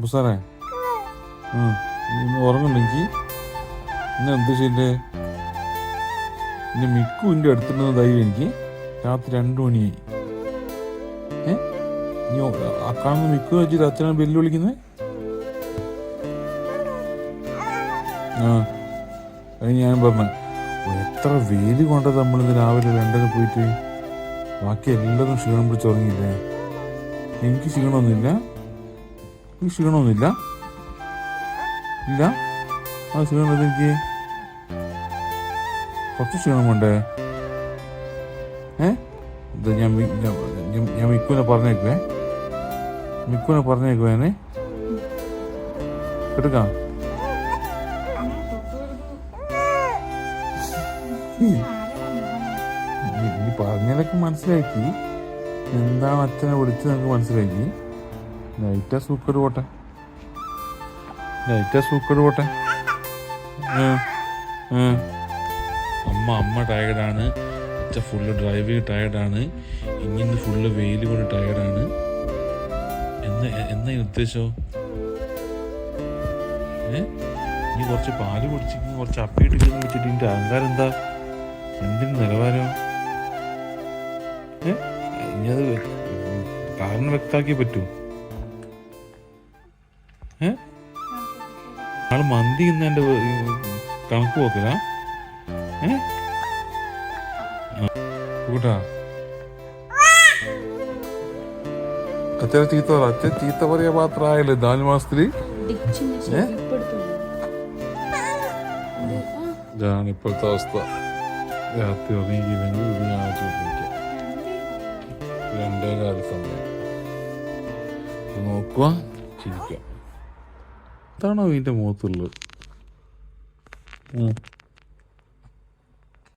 അപ്പൊ സാറേ ആ ഇന്ന് ഉറങ്ങുന്നെങ്കിൽ ഇന്ന് എന്ത് ചെയ്യണ്ടേ? ഇനി മിക്കുവിന്റെ അടുത്തുണ്ടെന്ന് ധൈര്യം എനിക്ക് രാത്രി രണ്ടു മണിയായി. ഏ? നീ ഒ- ആ കാണുന്ന മിക്കു വെച്ച് അച്ഛനാണ് ബെല്ല് വിളിക്കുന്നത് ആ അത് ഞാൻ പറഞ്ഞു. എത്ര വെയിൽ കൊണ്ടത് നമ്മളിന്ന് രാവിലെ ലണ്ടനിൽ പോയിട്ട്? ബാക്കി എല്ലാവരും ക്ഷീണം പിടിച്ച് ഉറങ്ങിയില്ലേ? എനിക്ക് ക്ഷീണമൊന്നുമില്ല എനിക്ക് ക്ഷീണമൊന്നുമില്ല. ഇല്ല. ആ ക്ഷീണം ഇത് എനിക്ക് കുറച്ച് ക്ഷീണമുണ്ട് ഏ? ഇത് ഞാൻ ഞാൻ- മിക്കുവിനെ പറഞ്ഞേക്കുവേ. മിക്കുവിനെ പറഞ്ഞേക്കുവേ എന്നെ എടുക്കാം. പറഞ്ഞതൊക്കെ മനസ്സിലാക്കി. എന്താണ് അച്ഛനെ വിളിച്ച് നമുക്ക് മനസ്സിലാക്കി. നൈറ്റാ സൂക്കട് പോട്ടെ നൈറ്റാ സൂക്കട് പോട്ടെ. അമ്മ അമ്മ ടയർഡാണ് അച്ഛ ഫുള്ള് ഡ്രൈവിങ് ടയർഡാണ് ഇങ്ങനെ ഫുള്ള് വെയിൽ കൊണ്ട് ടയർഡാണ് എന്ന് എന്നാ ഉദ്ദേശോ? നീ കുറച്ച് പാൽ കുടിച്ചിട്ട് കുറച്ച് അപ്പിയിട്ട് വെച്ചിട്ട് നിന്റെ അഹങ്കാരം എന്താ എന്തിന് നിലവാരോ? ഏ? ഇനി അത് കാരണം വ്യക്തമാക്കിയേ പറ്റൂ. ഏ? ആൾ മന്തി ഇന്നെന്റെ കണക്ക് നോക്കുക ഏ? ആ, കൂട്ടാ. അച്ഛനെ ചീത്ത പറ അച്ഛൻ ചീത്ത പറയാ മാത്രമായല്ലേ നാല് ഇതാണ് ഇപ്പോഴത്തെ അവസ്ഥ. രാത്രി ഉറങ്ങിയില്ലെങ്കിൽ ഇത് ഞാൻ ചോദിക്കാം രണ്ടേ കാല സമയം. നോക്കുക ചിരിക്കുക ഇതാണോ ഇതിന്റെ മുഖത്തുള്ളത്.